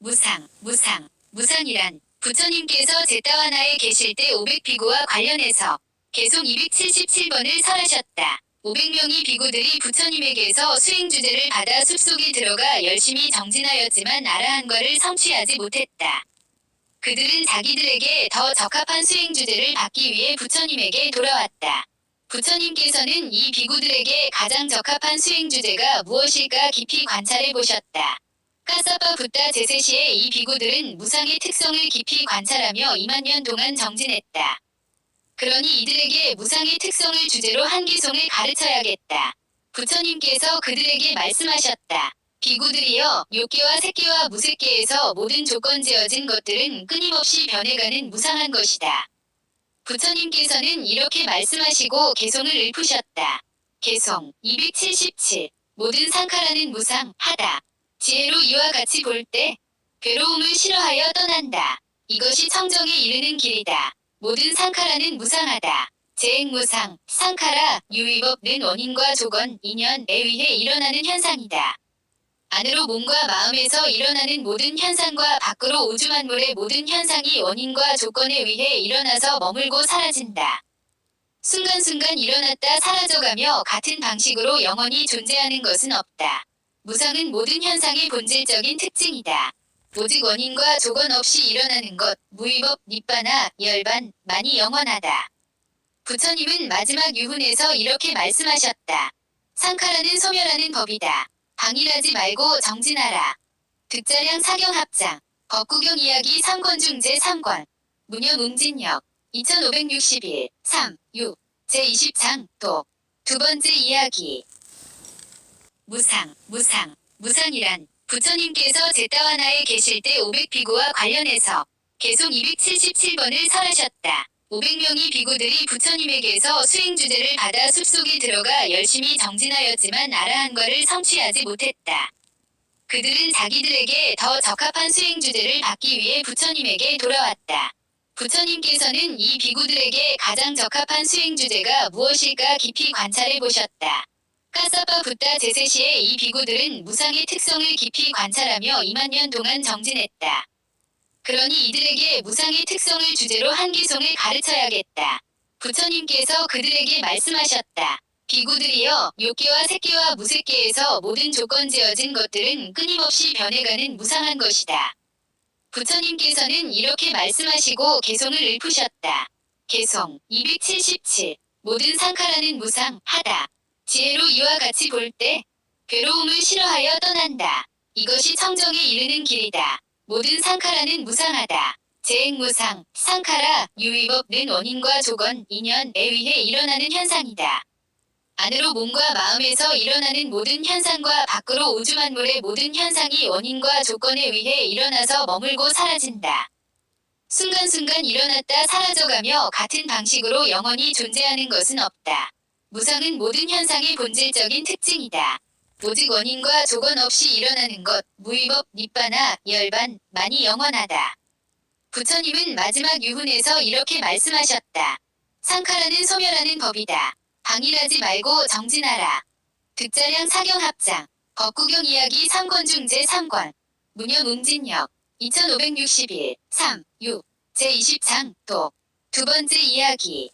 무상, 무상, 무상이란 부처님께서 제타와나에 계실 때 500비구와 관련해서 계속 277번을 설하셨다. 500명의 비구들이 부처님에게서 수행 주제를 받아 숲속에 들어가 열심히 정진하였지만 아라한과를 성취하지 못했다. 그들은 자기들에게 더 적합한 수행 주제를 받기 위해 부처님에게 돌아왔다. 부처님께서는 이 비구들에게 가장 적합한 수행 주제가 무엇일까 깊이 관찰해 보셨다. 카사파 붓다 제세 시에 이 비구들은 무상의 특성을 깊이 관찰하며 2만 년 동안 정진했다. 그러니 이들에게 무상의 특성을 주제로 한기송을 가르쳐야겠다. 부처님께서 그들에게 말씀하셨다. 비구들이여 욕계와 색계와 무색계에서 모든 조건 지어진 것들은 끊임없이 변해가는 무상한 것이다. 부처님께서는 이렇게 말씀하시고 개송을 읊으셨다. 개송 277 모든 상카라는 무상 하다. 지혜로 이와 같이 볼 때 괴로움을 싫어하여 떠난다. 이것이 청정에 이르는 길이다. 모든 상카라는 무상하다. 재행무상, 상카라, 유의법는 원인과 조건, 인연에 의해 일어나는 현상이다. 안으로 몸과 마음에서 일어나는 모든 현상과 밖으로 우주만물의 모든 현상이 원인과 조건에 의해 일어나서 머물고 사라진다. 순간순간 일어났다 사라져가며 같은 방식으로 영원히 존재하는 것은 없다. 무상은 모든 현상의 본질적인 특징이다. 오직 원인과 조건 없이 일어나는 것, 무위법, 니빠나, 열반, 만이 영원하다. 부처님은 마지막 유훈에서 이렇게 말씀하셨다. 상카라는 소멸하는 법이다. 방일하지 말고 정진하라. 득자량 사경합장, 법구경 이야기 3권 중 제3권, 무념 웅진역, 2561, 3, 6, 제20장, 도. 두 번째 이야기. 무상, 무상, 무상이란 부처님께서 제타와나에 계실 때 500비구와 관련해서 계속 277번을 설하셨다. 500명의 비구들이 부처님에게서 수행 주제를 받아 숲속에 들어가 열심히 정진하였지만 아라한과를 성취하지 못했다. 그들은 자기들에게 더 적합한 수행 주제를 받기 위해 부처님에게 돌아왔다. 부처님께서는 이 비구들에게 가장 적합한 수행 주제가 무엇일까 깊이 관찰해 보셨다. 카사파 붓다 제세 시에 이 비구들은 무상의 특성을 깊이 관찰하며 2만 년 동안 정진했다. 그러니 이들에게 무상의 특성을 주제로 한기송을 가르쳐야겠다. 부처님께서 그들에게 말씀하셨다. 비구들이여 욕계와 색계와 무색계에서 모든 조건 지어진 것들은 끊임없이 변해가는 무상한 것이다. 부처님께서는 이렇게 말씀하시고 개송을 읊으셨다. 개송 277 모든 상카라는 무상 하다. 지혜로 이와 같이 볼 때 괴로움을 싫어하여 떠난다. 이것이 청정에 이르는 길이다. 모든 상카라는 무상하다. 재행무상, 상카라, 유의법는 원인과 조건, 인연에 의해 일어나는 현상이다. 안으로 몸과 마음에서 일어나는 모든 현상과 밖으로 우주만물의 모든 현상이 원인과 조건에 의해 일어나서 머물고 사라진다. 순간순간 일어났다 사라져가며 같은 방식으로 영원히 존재하는 것은 없다. 무상은 모든 현상의 본질적인 특징이다. 오직 원인과 조건 없이 일어나는 것, 무위법, 니빠나, 열반, 만이 영원하다. 부처님은 마지막 유훈에서 이렇게 말씀하셨다. 상카라는 소멸하는 법이다. 방일하지 말고 정진하라. 득자량 사경합장, 법구경 이야기 3권 중 제3권, 무념 웅진역, 2561, 3, 6, 제20장, 도. 두 번째 이야기.